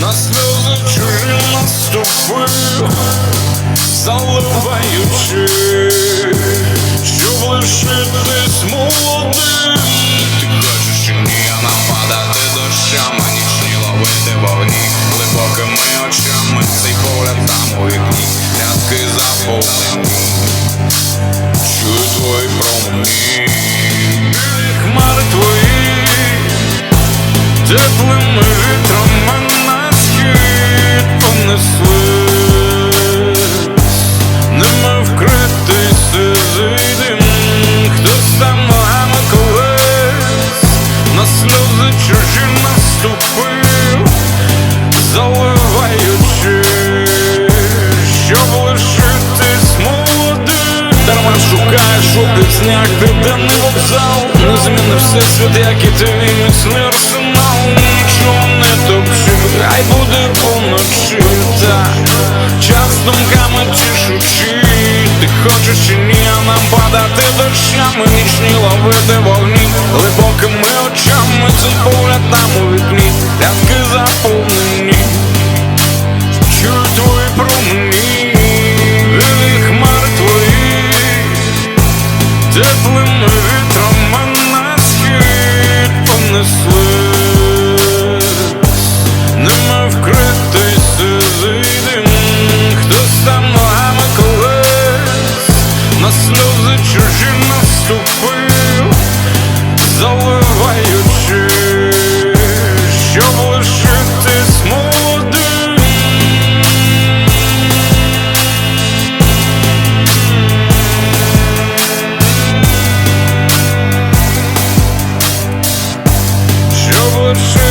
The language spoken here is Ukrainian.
на сльози чужі наступив, заливаючи, щоб лишитись молодим. Ти хочеш чи ні, а нічні ловити вогні, глибокими очами, цей погляд там у вікні, рядки заповнені. Чую твої промені, теплими вітрами шукаєш у піснях південний вокзал. Не зміни всесвіт, як і твій міцний арсенал Нічого не топчу, хай буде поночі. Так, час думками тішучи. Ти хочеш чи ні, а нам падати дощами Нічні ловити вогні глибокими очами сльози чужі наступив, заливаючи, щоб лишитись молодим. Щоб лишитись